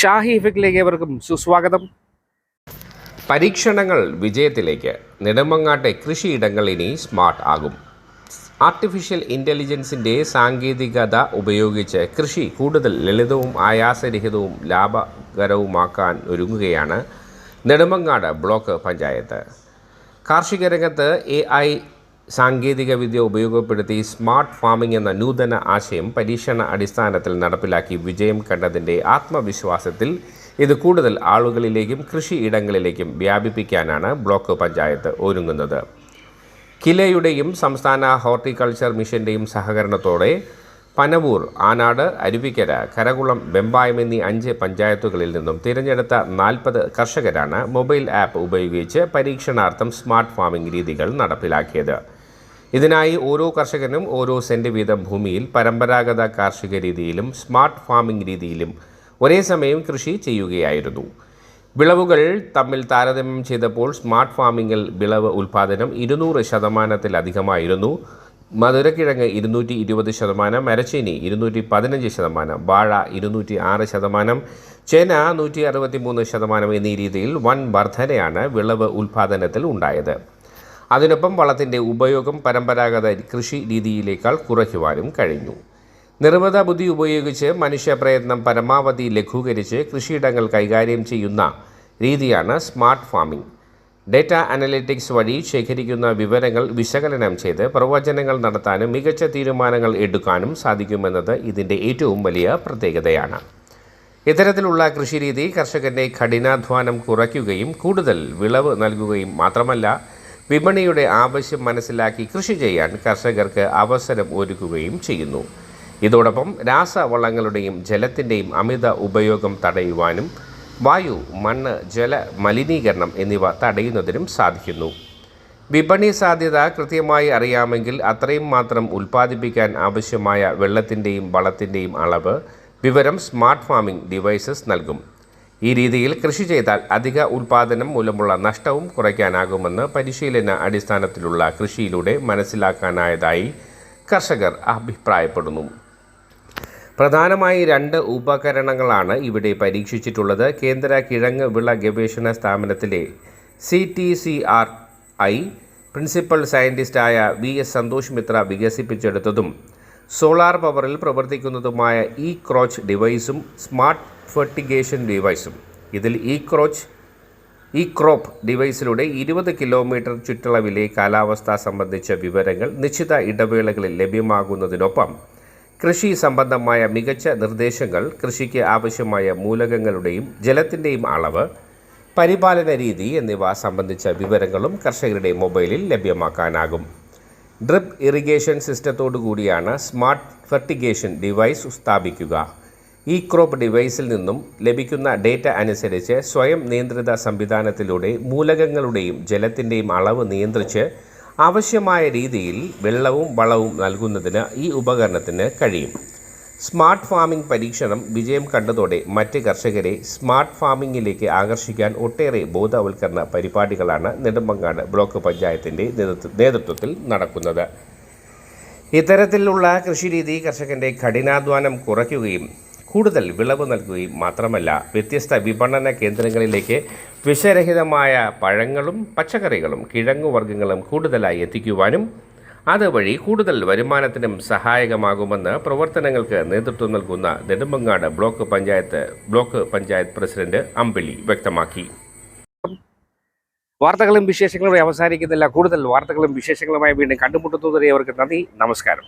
ഷാഹി ഏവർക്കും സുസ്വാഗതം. പരീക്ഷണങ്ങൾ വിജയത്തിലേക്ക് നെടുമങ്ങാട്ടെ കൃഷിയിടങ്ങൾ ഇനി സ്മാർട്ട് ആകും. ആർട്ടിഫിഷ്യൽ ഇന്റലിജൻസിന്റെ സാങ്കേതികത ഉപയോഗിച്ച് കൃഷി കൂടുതൽ ലളിതവും ആയാസരഹിതവും ലാഭകരവുമാക്കാൻ ഒരുങ്ങുകയാണ് നെടുമങ്ങാട് ബ്ലോക്ക് പഞ്ചായത്ത്. കാർഷിക രംഗത്ത് എ ഐ സാങ്കേതികവിദ്യ ഉപയോഗപ്പെടുത്തി സ്മാർട്ട് ഫാമിംഗ് എന്ന നൂതന ആശയം പരീക്ഷണ അടിസ്ഥാനത്തിൽ നടപ്പിലാക്കി വിജയം കണ്ടതിന്റെ ആത്മവിശ്വാസത്തിൽ ഇത് കൂടുതൽ ആളുകളിലേക്കും കൃഷിയിടങ്ങളിലേക്കും വ്യാപിപ്പിക്കാനാണ് ബ്ലോക്ക് പഞ്ചായത്ത് ഒരുങ്ങുന്നത്. കിലയുടെയും സംസ്ഥാന ഹോർട്ടിക്കൾച്ചർ മിഷന്റെയും സഹകരണത്തോടെ പനവൂർ ആനാട് അരുവിക്കര കരകുളം വെമ്പായം എന്നീ അഞ്ച് പഞ്ചായത്തുകളിൽ നിന്നും തിരഞ്ഞെടുത്ത നാൽപ്പത് കർഷകരാണ് മൊബൈൽ ആപ്പ് ഉപയോഗിച്ച് പരീക്ഷണാർത്ഥം സ്മാർട്ട് ഫാമിംഗ് രീതികൾ നടപ്പിലാക്കിയത്. ഇതിനായി ഓരോ കർഷകനും ഓരോ സെന്റ് വീതം ഭൂമിയിൽ പരമ്പരാഗത കാർഷിക രീതിയിലും സ്മാർട്ട് ഫാമിംഗ് രീതിയിലും ഒരേ സമയം കൃഷി ചെയ്യുകയായിരുന്നു. വിളവുകൾ തമ്മിൽ താരതമ്യം ചെയ്തപ്പോൾ സ്മാർട്ട് ഫാമിങ്ങിൽ വിളവ് ഉൽപ്പാദനം ഇരുന്നൂറ് ശതമാനത്തിലധികമായിരുന്നു. മധുരക്കിഴങ്ങ് ഇരുന്നൂറ്റി ഇരുപത് ശതമാനം മരച്ചീനി ഇരുന്നൂറ്റി പതിനഞ്ച് ശതമാനം വാഴ ഇരുന്നൂറ്റി ആറ് ശതമാനം ചേന നൂറ്റി അറുപത്തി മൂന്ന് ശതമാനം എന്നീ രീതിയിൽ വൻ വർധനയാണ് വിളവ് ഉൽപ്പാദനത്തിൽ ഉണ്ടായത്. അതിനൊപ്പം വളത്തിന്റെ ഉപയോഗം പരമ്പരാഗത കൃഷി രീതിയിലേക്കാൾ കുറയ്ക്കുവാനും കഴിഞ്ഞു. നിർമ്മിത ബുദ്ധി ഉപയോഗിച്ച് മനുഷ്യപ്രയത്നം പരമാവധി ലഘൂകരിച്ച് കൃഷിയിടങ്ങൾ കൈകാര്യം ചെയ്യുന്ന രീതിയാണ് സ്മാർട്ട് ഫാമിംഗ്. ഡേറ്റ അനലിറ്റിക്സ് വഴി ശേഖരിക്കുന്ന വിവരങ്ങൾ വിശകലനം ചെയ്ത് പ്രവചനങ്ങൾ നടത്താനും മികച്ച തീരുമാനങ്ങൾ എടുക്കാനും സാധിക്കുമെന്നത് ഇതിന്റെ ഏറ്റവും വലിയ പ്രത്യേകതയാണ്. ഇത്തരത്തിലുള്ള കൃഷിരീതി കർഷകന്റെ കഠിനാധ്വാനം കുറയ്ക്കുകയും കൂടുതൽ വിളവ് നൽകുകയും മാത്രമല്ല വിപണിയുടെ ആവശ്യം മനസ്സിലാക്കി കൃഷി ചെയ്യാൻ കർഷകർക്ക് അവസരം ഒരുക്കുകയും ചെയ്യുന്നു. ഇതോടൊപ്പം രാസവളങ്ങളുടെയും ജലത്തിന്റെയും അമിത ഉപയോഗം തടയുവാനും വായു മണ്ണ് ജല മലിനീകരണം എന്നിവ തടയുന്നതിനും സാധിക്കുന്നു. വിപണി സാധ്യത കൃത്യമായി അറിയാമെങ്കിൽ അത്രയും മാത്രം ഉൽപ്പാദിപ്പിക്കാൻ ആവശ്യമായ വെള്ളത്തിന്റെയും വളത്തിന്റെയും അളവ് വിവരം സ്മാർട്ട് ഫാമിംഗ് ഡിവൈസസ് നൽകും. ഈ രീതിയിൽ കൃഷി ചെയ്താൽ അധിക ഉൽപാദനം മൂലമുള്ള നഷ്ടവും കുറയ്ക്കാനാകുമെന്ന് പരിശീലന അടിസ്ഥാനത്തിലുള്ള കൃഷിയിലൂടെ മനസ്സിലാക്കാനായതായി കർഷകർ അഭിപ്രായപ്പെടുന്നു. പ്രധാനമായി രണ്ട് ഉപകരണങ്ങളാണ് ഇവിടെ പരീക്ഷിച്ചിട്ടുള്ളത്. കേന്ദ്ര കിഴങ്ങ് വിള ഗവേഷണ സ്ഥാപനത്തിലെ C T C R I principal സയന്റിസ്റ്റായ V S Santhosh Mithra വികസിപ്പിച്ചെടുത്തതും സോളാർ പവറിൽ പ്രവർത്തിക്കുന്നതുമായ ഇ ക്രോച്ച് ഡിവൈസും സ്മാർട്ട് ഫെർട്ടിഗേഷൻ ഡിവൈസും. ഇതിൽ ഇ ക്രോച്ച് ഈ ക്രോപ്പ് ഡിവൈസിലൂടെ ഇരുപത് കിലോമീറ്റർ ചുറ്റളവിലെ കാലാവസ്ഥ സംബന്ധിച്ച വിവരങ്ങൾ നിശ്ചിത ഇടവേളകളിൽ ലഭ്യമാകുന്നതിനൊപ്പം കൃഷി സംബന്ധമായ മികച്ച നിർദ്ദേശങ്ങൾ കൃഷിക്ക് ആവശ്യമായ മൂലകങ്ങളുടെയും ജലത്തിന്റെയും അളവ് പരിപാലന രീതി എന്നിവ സംബന്ധിച്ച വിവരങ്ങളും കർഷകരുടെ മൊബൈലിൽ ലഭ്യമാക്കാനാകും. ഡ്രിപ്പ് ഇറിഗേഷൻ സിസ്റ്റത്തോടു കൂടിയാണ് സ്മാർട്ട് ഫെർട്ടിഗേഷൻ ഡിവൈസ് സ്ഥാപിക്കുക. ഈ ക്രോപ്പ് ഡിവൈസിൽ നിന്നും ലഭിക്കുന്ന ഡേറ്റ അനുസരിച്ച് സ്വയം നിയന്ത്രിത സംവിധാനത്തിലൂടെ മൂലകങ്ങളുടെയും ജലത്തിന്റെയും അളവ് നിയന്ത്രിച്ച് ആവശ്യമായ രീതിയിൽ വെള്ളവും വളവും നൽകുന്നതിന് ഈ ഉപകരണത്തിന് കഴിയും. സ്മാർട്ട് ഫാമിംഗ് പരീക്ഷണം വിജയം കണ്ടതോടെ മറ്റ് കർഷകരെ സ്മാർട്ട് ഫാമിംഗിലേക്ക് ആകർഷിക്കാൻ ഒട്ടേറെ ബോധവൽക്കരണ പരിപാടികളാണ് നെടുമ്പങ്ങാട് ബ്ലോക്ക് പഞ്ചായത്തിന്റെ നേതൃത്വത്തിൽ നടക്കുന്നത്. ഇത്തരത്തിലുള്ള കൃഷിരീതി കർഷകന്റെ കഠിനാധ്വാനം കുറയ്ക്കുകയും കൂടുതൽ വിളവ് നൽകുകയും മാത്രമല്ല വ്യത്യസ്ത വിപണന കേന്ദ്രങ്ങളിലേക്ക് വിഷരഹിതമായ പഴങ്ങളും പച്ചക്കറികളും കിഴങ്ങുവർഗങ്ങളും കൂടുതലായി എത്തിക്കുവാനും അതുവഴി കൂടുതൽ വരുമാനത്തിനും സഹായകമാകുമെന്ന് പ്രവർത്തനങ്ങൾക്ക് നേതൃത്വം നൽകുന്ന Nedumangad block panchayat block panchayat president Ambili വ്യക്തമാക്കി. വാർത്തകളും വിശേഷങ്ങളും അവസാനിക്കുന്നില്ല. കൂടുതൽ വാർത്തകളും വിശേഷങ്ങളുമായി വീണ്ടും കണ്ടുമുട്ടുന്നതുവരെ അവർക്ക് നന്ദി. നമസ്കാരം.